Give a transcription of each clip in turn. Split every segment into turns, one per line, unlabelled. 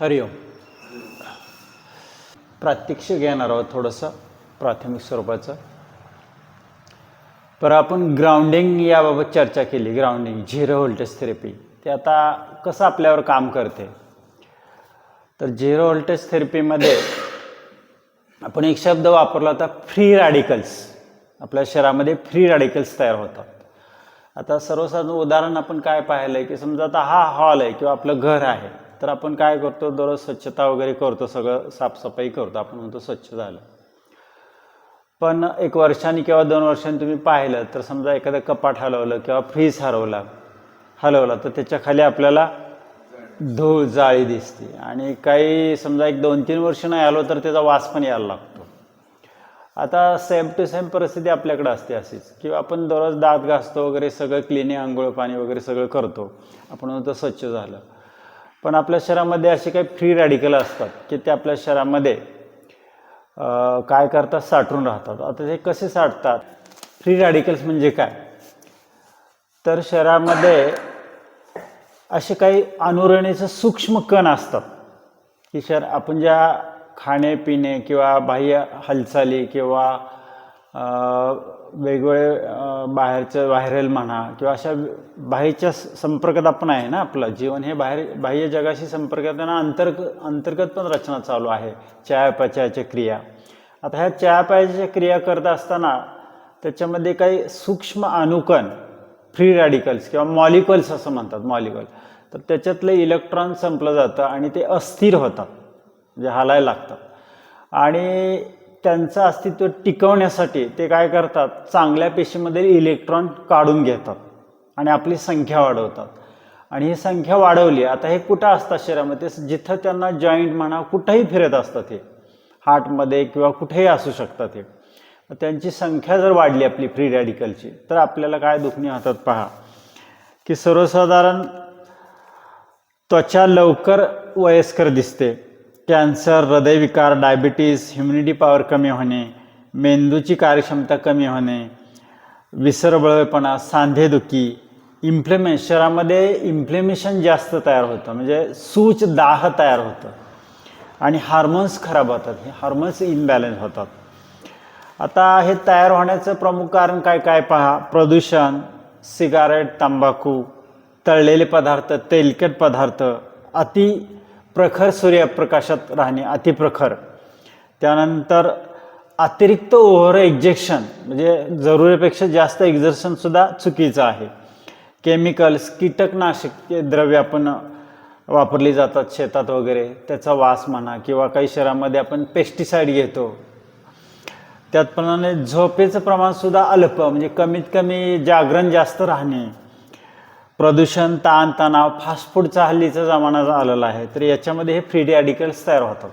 हरिओम प्रात्यक्षिक घेणार आहोत थोडंसं प्राथमिक स्वरूपाचं. पर आपण ग्राउंडिंग याबाबत चर्चा केली ग्राउंडिंग झिरो व्होल्टेज थेरपी ते आता कसं आपल्यावर काम करते? तर झिरो व्होल्टेज थेरपीमध्ये आपण एक शब्द वापरला होता फ्री रॅडिकल्स आपल्या शरीरामध्ये फ्री रॅडिकल्स तयार होतात. आता सर्वसाधारण उदाहरण आपण काय पाहिलं आहे की समजा आता हा हॉल आहे किंवा आपलं घर आहे. तर आपण काय करतो? दररोज स्वच्छता वगैरे करतो सगळं साफसफाई करतो. आपण म्हणतो स्वच्छ झालं. पण एक वर्षाने किंवा दोन वर्षांनी तुम्ही पाहिलं तर समजा एखादं कपाट हलवलं किंवा फ्रीज हरवला हलवला तर त्याच्याखाली आपल्याला धूळ जाळी दिसते. आणि काही समजा एक दोन तीन वर्ष नाही आलो तर त्याचा वास पण यायला लागतो. आता सेम टू सेम परिस्थिती आपल्याकडे असते अशीच किंवा आपण दररोज दात घासतो वगैरे सगळं क्लिनिंग आंघोळ पाणी वगैरे सगळं करतो. आपण म्हणतो स्वच्छ झालं. पण आपल्या शरीरामध्ये असे काही फ्री रॅडिकल असतात की ते आपल्या शरीरामध्ये काय करतात? साठून राहतात. आता ते कसे साठतात? फ्री रॅडिकल्स म्हणजे काय? तर शरीरामध्ये असे काही अनुरणीचे सूक्ष्म कण असतात. की शर आपण ज्या खाणे पिणे किंवा बाह्य हालचाली किंवा वेगवेगळे बाहेरचं व्हायरल म्हणा किंवा अशा बाहेरच्या स- संपर्कात आपण आहे ना आपलं. जीवन हे बाहेर बाह्य जगाशी संपर्कात आहे ना अंतर्ग अंतर्गत पण रचना चालू आहे. चयापचयाच्या क्रिया. आता ह्या चयापचयाच्या क्रिया करत असताना त्याच्यामध्ये काही सूक्ष्म अनुकण फ्री रॅडिकल्स किंवा मॉलिक्युल्स असं म्हणतात मॉलिक्युल तर त्याच्यातलं इलेक्ट्रॉन संपलं जातं आणि ते अस्थिर होतात म्हणजे हालायला लागतात आणि त्यांचं अस्तित्व टिकवण्यासाठी ते काय करतात? चांगल्या पेशीमध्ये इलेक्ट्रॉन काढून घेतात आणि आपली संख्या वाढवतात. आणि ही संख्या वाढवली आता हे कुठं असतात शरीरामध्ये? जिथं त्यांना जॉईंट म्हणा कुठंही फिरत असतात हे. हार्टमध्ये किंवा कुठेही असू शकतात हे. त्यांची संख्या जर वाढली आपली फ्री रॅडिकलची तर आपल्याला काय दुखणी होतात पहा. की सर्वसाधारण त्वचा लवकर वयस्कर दिसते. कॅन्सर हृदयविकार डायबिटीस ह्युमिनिटी पॉवर कमी होणे मेंदूची कार्यक्षमता कमी होणे विसरबळपणा सांधेदुखी इम्प्लेमे शरीरामध्ये इन्फ्लेमेशन जास्त तयार होतं. म्हणजे सूच दाह तयार होतं. आणि हार्मोन्स खराब होतात. हे हार्मोन्स इनबॅलन्स होतात. आता हे तयार होण्याचं प्रमुख कारण काय काय पहा? प्रदूषण सिगारेट तंबाखू तळलेले पदार्थ तेलकट पदार्थ अति प्रखर सूर्यप्रकाशात राहणे अतिप्रखर. त्यानंतर अतिरिक्त ओव्हर एक्जेक्शन म्हणजे जरुरीपेक्षा जास्त एक्झर्शनसुद्धा चुकीचं आहे. केमिकल्स कीटकनाशक द्रव्य आपण वापरली जातात शेतात वगैरे त्याचा वास म्हणा किंवा काही शहरामध्ये आपण पेस्टिसाईड घेतो. त्याचप्रमाणे झोपेचं प्रमाणसुद्धा अल्प म्हणजे कमीत कमी जागरण जास्त राहणे. प्रदूषण ताण तणाव फास्ट फूडचा हल्लीचा जमाना आलेला आहे. तर याच्यामध्ये हे फ्री रॅडिकल्स तयार होतात.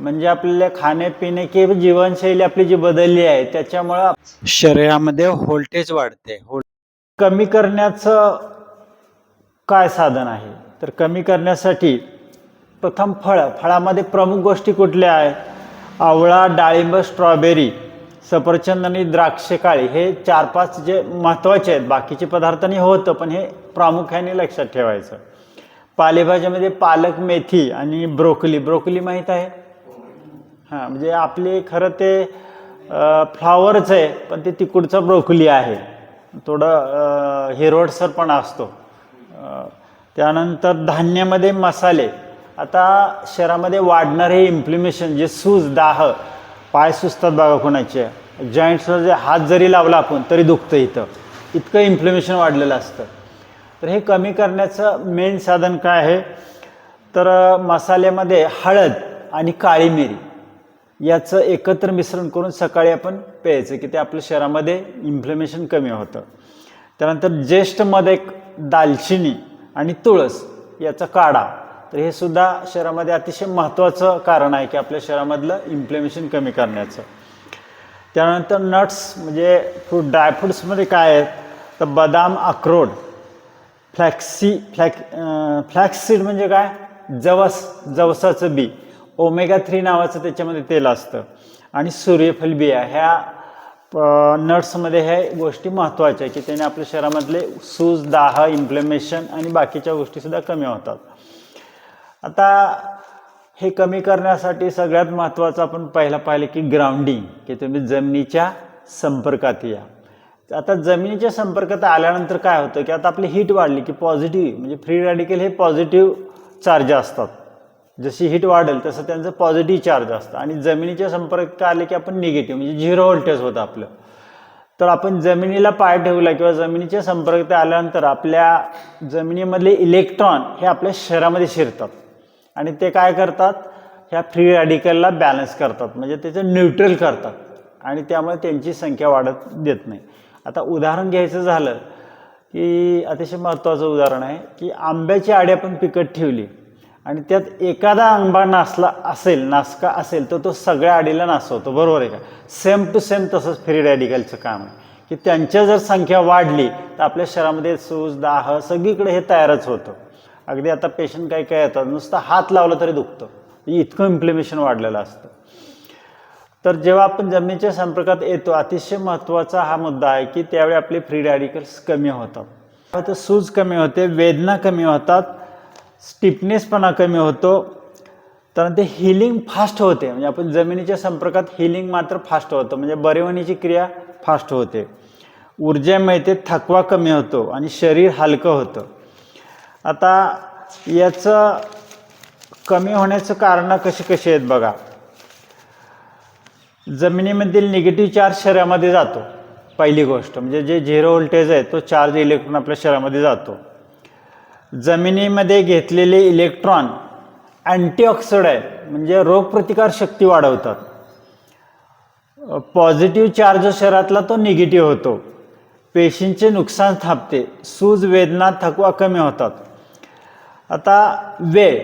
म्हणजे आपल्याला खाणे किंवा जीवनशैली आपली जी बदलली आहे त्याच्यामुळं शरीरामध्ये व्होल्टेज वाढते. कमी करण्याचं काय साधन आहे? तर कमी करण्यासाठी प्रथम फळं फळामध्ये प्रमुख गोष्टी कुठल्या आहेत? आवळा डाळिंब स्ट्रॉबेरी सफरचंद आणि द्राक्ष काळी हे चार पाच जे महत्त्वाचे आहेत बाकीचे पदार्थांनी होतं पण हे प्रामुख्याने लक्षात ठेवायचं. पालेभाज्यामध्ये पालक मेथी आणि ब्रोकली. ब्रोकली माहीत आहे? हां म्हणजे आपले खरं ते फ्लॉवरच आहे पण ते तिकडचं ब्रोकली आहे. थोडं हिरवटसर पण असतो. त्यानंतर धान्यामध्ये मसाले. आता शरीरामध्ये वाढणारे इम्प्लिमेशन जे सूज दाह पाय सुचतात बघा कोणाचे. जॉईंट्सवर जे हात जरी लावला आपण तरी दुखतं इथं. इतकं इन्फ्लेमेशन वाढलेलं असतं. तर हे कमी करण्याचं मेन साधन काय आहे? तर मसाल्यामध्ये हळद आणि काळी मिरी याचं एकत्र मिश्रण करून सकाळी आपण प्यायचं की ते आपल्या शरीरामध्ये इन्फ्लेमेशन कमी होतं. त्यानंतर ज्येष्ठमध्ये एक दालचिनी आणि तुळस याचा काढा. तर हे सुद्धा शरीरामध्ये अतिशय महत्त्वाचं कारण आहे की आपल्या शरीरामधलं इन्फ्लेमेशन कमी करण्याचं. त्यानंतर नट्स म्हणजे फ्रूट ड्रायफ्रुट्समध्ये काय आहेत तर बदाम अक्रोड फ्लॅक्सी फ्लॅक फ्लॅक्सीड म्हणजे काय? जवस जवसाचं बी. ओमेगा थ्री नावाचं त्याच्यामध्ये तेल असतं. आणि सूर्यफल बिया ह्या नट्समध्ये ह्या गोष्टी महत्त्वाच्या आहे की त्याने आपल्या शरीरामधले सूज दाह इन्फ्लेमेशन आणि बाकीच्या गोष्टीसुद्धा कमी होतात. आता हे कमी करण्यासाठी सगळ्यात महत्त्वाचं आपण पहिला पाहिलं की ग्राउंडिंग की तुम्ही जमिनीच्या संपर्कात या. आता जमिनीच्या संपर्कात आल्यानंतर काय होतं की आता आपली हीट वाढली की पॉझिटिव्ह म्हणजे फ्री रॅडिकल हे पॉझिटिव्ह चार्ज असतात. जशी हीट वाढेल तसं त्यांचं पॉझिटिव्ह चार्ज असतं. आणि जमिनीच्या संपर्कात आले की आपण निगेटिव्ह म्हणजे झिरो व्होल्टेज होतं आपलं. तर आपण जमिनीला पाय ठेवला किंवा जमिनीच्या संपर्कात आल्यानंतर आपल्या जमिनीमधले इलेक्ट्रॉन हे आपल्या शरीरामध्ये शिरतात. आणि ते काय करतात? ह्या फ्री रॅडिकलला बॅलन्स करतात. म्हणजे त्याचं न्यूट्रल करतात. आणि त्यामुळे त्यांची संख्या वाढत देत नाही. आता उदाहरण घ्यायचं झालं की अतिशय महत्त्वाचं उदाहरण आहे की आंब्याची आडी आपण पिकत ठेवली आणि त्यात एखादा आंबा नासला असेल नासका असेल तर तो सगळ्या आडीला नासवतो. बरोबर आहे का? सेम टू सेम तसंच फ्री रॅडिकलचं काम आहे. की त्यांच्या जर संख्या वाढली तर आपल्या शहरामध्ये सूज दाह सगळीकडे हे तयारच होतं. अगदी आता पेशंट काय काय येतात नुसतं हात लावला तरी दुखतं. म्हणजे इतकं इम्प्लिमेशन वाढलेलं असतं. तर जेव्हा आपण जमिनीच्या संपर्कात येतो अतिशय महत्त्वाचा हा मुद्दा आहे की त्यावेळी आपले फ्री रॅडिकल्स कमी होतात. तर सूज कमी होते वेदना कमी होतात स्टिफनेसपणा कमी होतो. तर ते हिलिंग फास्ट होते. म्हणजे आपण जमिनीच्या संपर्कात हिलिंग मात्र फास्ट होतं. म्हणजे बरेवणीची क्रिया फास्ट होते. ऊर्जा मिळते थकवा कमी होतो आणि शरीर हलकं होतं. आता याचं कमी होण्याचं कारणं कशी कशी आहेत बघा. जमिनीमधील निगेटिव्ह चार्ज शरीरामध्ये जातो. पहिली गोष्ट म्हणजे जे झिरो व्होल्टेज आहे तो चार्ज इलेक्ट्रॉन आपल्या शरीरामध्ये जातो. जमिनीमध्ये घेतलेले इलेक्ट्रॉन अँटीऑक्सिड आहे म्हणजे रोगप्रतिकार शक्ती वाढवतात. पॉझिटिव्ह चार्ज शरीरातला तो निगेटिव्ह होतो. पेशींचे नुकसान थांबते सूज वेदना थकवा कमी होतात. आता वेळ.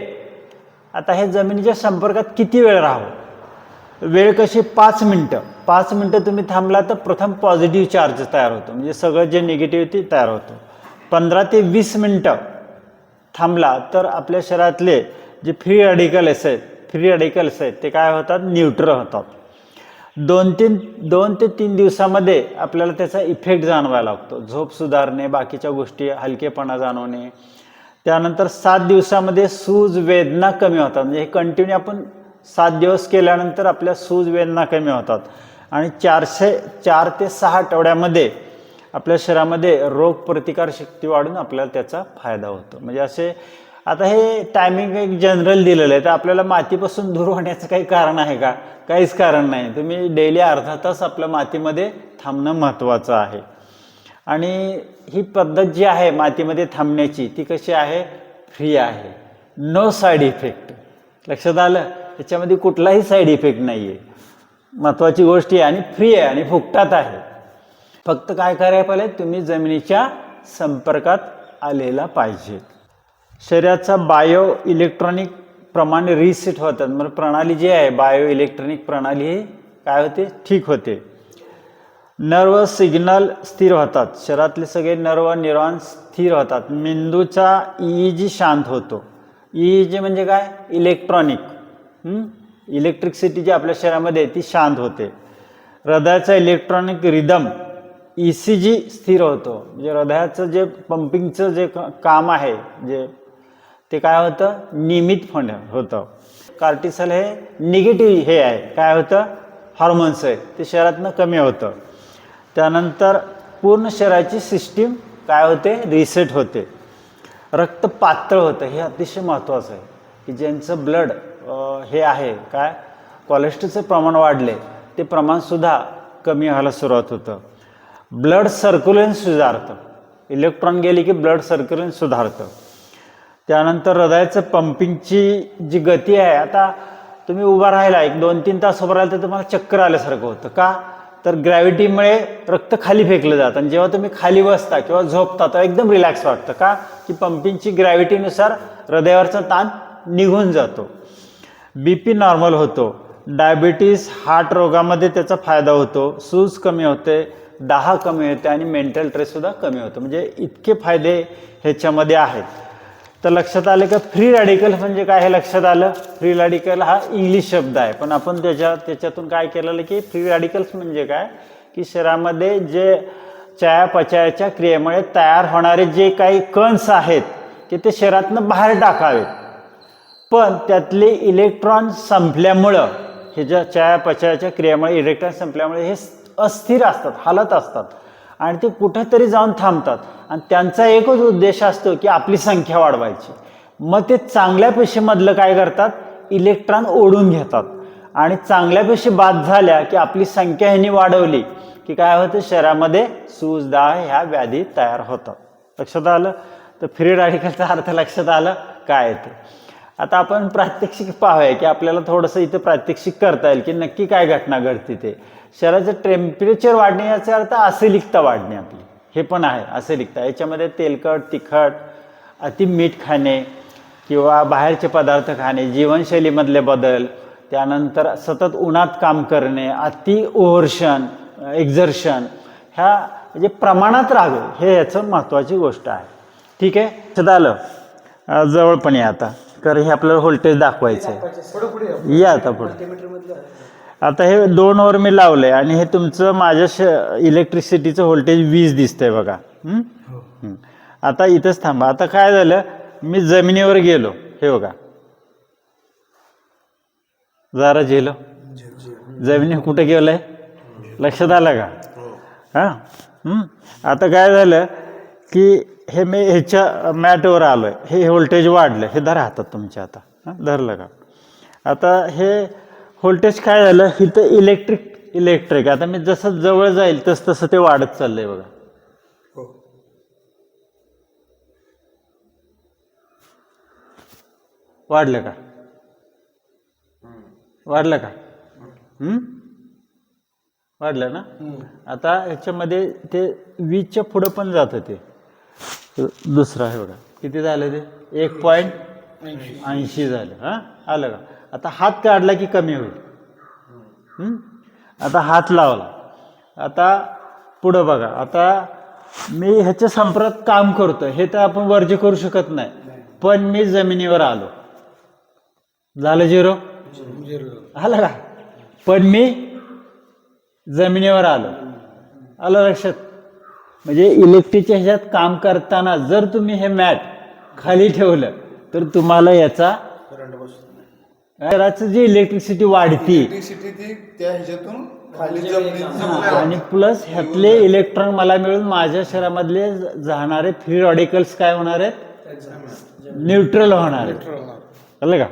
आता हे जमिनीच्या संपर्कात किती वेळ राहावं? वेळ कशी? पाच मिनटं. पाच मिनटं तुम्ही थांबला तर प्रथम पॉझिटिव्ह चार्ज तयार होतो. म्हणजे सगळं जे निगेटिव्ह ते तयार होतं. पंधरा ते वीस मिनटं थांबला तर आपल्या शरीरातले जे फ्री रॅडिकल्स आहेत फ्री रॅडिकल्स आहेत ते काय होतात? न्यूट्रल होतात. दोन तीन दोन ते तीन दिवसामध्ये आपल्याला त्याचा इफेक्ट जाणवायला लागतो. झोप सुधारणे बाकीच्या गोष्टी हलकेपणा जाणवणे त्यानंतर सात दिवसामध्ये सूज वेदना कमी होतात. म्हणजे हे कंटिन्यू आपण सात दिवस केल्यानंतर आपल्या सूज वेदना कमी होतात. आणि चारशे चार ते सहा आठवड्यामध्ये आपल्या शरीरामध्ये रोग प्रतिकार शक्ती वाढून आपल्याला त्याचा फायदा होतो. म्हणजे असे आता हे टायमिंग एक जनरल दिलेलं आहे. तर आपल्याला मातीपासून दूर होण्याचं काही कारण आहे का? काहीच कारण नाही. तुम्ही डेली अर्धा तास आपल्या मातीमध्ये थांबणं महत्त्वाचं आहे. आणि ही पद्धत जी आहे मातीमध्ये थांबण्याची ती कशी आहे? फ्री आहे. नो साईड इफेक्ट लक्षात आलं? त्याच्यामध्ये कुठलाही साईड इफेक्ट नाही आहे महत्त्वाची गोष्ट आहे आणि फ्री आहे आणि फुकटात आहे. फक्त काय करायला पाहिजे? तुम्ही जमिनीच्या संपर्कात आलेला पाहिजे. शरीराचा बायो इलेक्ट्रॉनिक प्रमाणे रिसेट होतात. म्हणजे प्रणाली जी आहे बायो इलेक्ट्रॉनिक प्रणाली ही काय होते? ठीक होते. नर्व सिग्नल स्थिर होतात. शरीरातले सगळे नर्व न्यूरॉन स्थिर होतात. मेंदूचा ई जी शांत होतो. ई जी म्हणजे काय? इलेक्ट्रॉनिक. इलेक्ट्रिसिटी जी आपल्या शरीरामध्ये ती शांत होते. हृदयाचा electronic rhythm E C G स्थिर होतो. म्हणजे हृदयाचं जे पंपिंगचं जे काम आहे जे ते काय होतं? नियमित फंड होतं. कार्टिसल हे निगेटिव्ह हे आहे. काय होतं? हॉर्मोन्स आहे. ते शरीरातनं कमी होतं. त्यानंतर पूर्ण शरीराची सिस्टीम काय होते? रिसेट होते. रक्त पातळ होतं. हे अतिशय महत्त्वाचं आहे. की ज्यांचं ब्लड हे आहे काय? कोलेस्ट्रॉलचं प्रमाण वाढले ते प्रमाणसुद्धा कमी व्हायला सुरुवात होतं. ब्लड सर्क्युलेशन सुधारतं. इलेक्ट्रॉन गेले की ब्लड सर्क्युलेशन सुधारतं. त्यानंतर हृदयाचं पंपिंगची जी गती आहे आता तुम्ही उभा राहिला एक दोन तीन तास उभं राहिला तर तुम्हाला चक्कर आल्यासारखं होतं. का? तर ग्रॅव्हिटीमुळे रक्त खाली फेकलं जातं. आणि जेव्हा तुम्ही खाली बसता किंवा झोपता तर एकदम रिलॅक्स वाटतं. का? की पंपिंगची ग्रॅव्हिटीनुसार हृदयावरचा ताण निघून जातो. बी पी नॉर्मल होतो. डायबिटीस हार्ट रोगामध्ये त्याचा फायदा होतो. सूज कमी होते दाह कमी होते आणि मेंटल ट्रेससुद्धा कमी होतो. म्हणजे इतके फायदे ह्याच्यामध्ये आहेत. तर लक्षात आलं का फ्री रॅडिकल म्हणजे काय हे लक्षात आलं? फ्री रॅडिकल हा इंग्लिश शब्द आहे. पण आपण त्याच्या त्याच्यातून काय केलेलं की फ्री रॅडिकल्स म्हणजे काय? की शरीरामध्ये जे चयापचयाच्या क्रियेमुळे तयार होणारे जे काही कणस आहेत की ते शरीरातनं बाहेर टाकावेत. पण त्यातले इलेक्ट्रॉन संपल्यामुळं हे ज्या चयापचयाच्या क्रियेमुळे इलेक्ट्रॉन संपल्यामुळे हे अस्थिर असतात हालत असतात. आणि ते कुठेतरी जाऊन थांबतात. आणि त्यांचा एकच उद्देश असतो की आपली संख्या वाढवायची. मग ते चांगल्या पेशीमधलं काय करतात? इलेक्ट्रॉन ओढून घेतात. आणि चांगल्या पेशी बाद झाल्या की आपली संख्या ह्यांनी वाढवली की काय होतं? शरीरामध्ये सूज दाळ ह्या व्याधी तयार होतात. लक्षात आलं? तर फ्री रॅडिकलचा अर्थ लक्षात आलं? काय ते? आता आपण प्रात्यक्षिक पाहूया की आपल्याला थोडंसं इथं प्रात्यक्षिक करता येईल की नक्की काय घटना घडते ते. शरीराचं टेम्परेचर वाढणे याचा अर्थ असिलिकता वाढणे आपली. हे पण आहे असिलिकता याच्यामध्ये तेलकट तिखट अति मीठ खाणे किंवा बाहेरचे पदार्थ खाणे जीवनशैलीमधले बदल त्यानंतर सतत उन्हात काम करणे अति ओव्हर्शन एक्झर्शन ह्या म्हणजे प्रमाणात राहावे हे याचं महत्त्वाची गोष्ट आहे. ठीक आहे? लक्षात आलं? अं, जवळपण या आता. तर हे आपल्याला व्होल्टेज दाखवायचं आहे या. आता पुढे. आता हे दोन ओव्हर मी लावलंय आणि हे तुमचं माझ्या श इलेक्ट्रिसिटीचं व्होल्टेज वीस दिसतंय बघा. हं? हं. आता इथंच थांबा. आता काय झालं? मी जमिनीवर गेलो. हे बघा. जरा झेलो. जमिनी कुठे गेलंय? लक्षात आलं का? हां. हं? आता काय झालं की हे मी ह्याच्या मॅटवर आलोय. हे व्होल्टेज वाढलं. हे धरा हातात तुमच्या आता. हां? धरलं का? आता हे व्होल्टेज काय झालं? इथं इलेक्ट्रिक इलेक्ट्रिक आता मी जसं जवळ जाईल तस तसं ते वाढत चाललंय बघा. वाढलं का? वाढलं का? हं? वाढलं ना? आता ह्याच्यामध्ये ते वीसच्या पुढं पण जातं ते. दुसरं बघा. किती झालं ते? एक पॉईंट ऐंशी झालं. हां? आलं का? आता हात काढला की कमी होईल. आता हात लावला. आता पुढं बघा. आता मी ह्याच्या संपर्कात काम करतो हे तर आपण वर्ज करू शकत नाही. पण मी जमिनीवर आलो. झालं झिरो? आलं का? पण मी जमिनीवर आलो. आलं लक्षात? म्हणजे इलेक्ट्रिकच्या ह्याच्यात काम करताना जर तुम्ही हे मॅट खाली ठेवलं तर तुम्हाला याचा घराचं जी इलेक्ट्रिसिटी वाढती
इलेक्ट्रिसिटी ती त्या ह्याच्यातून खाली जमिनीत
आणि प्लस ह्यातले इलेक्ट्रॉन मला मिळून माझ्या शरीरामधले ज- जाणारे फ्री रॅडिकल्स काय होणार आहेत? न्यूट्रल होणार आहेत. कळलं का?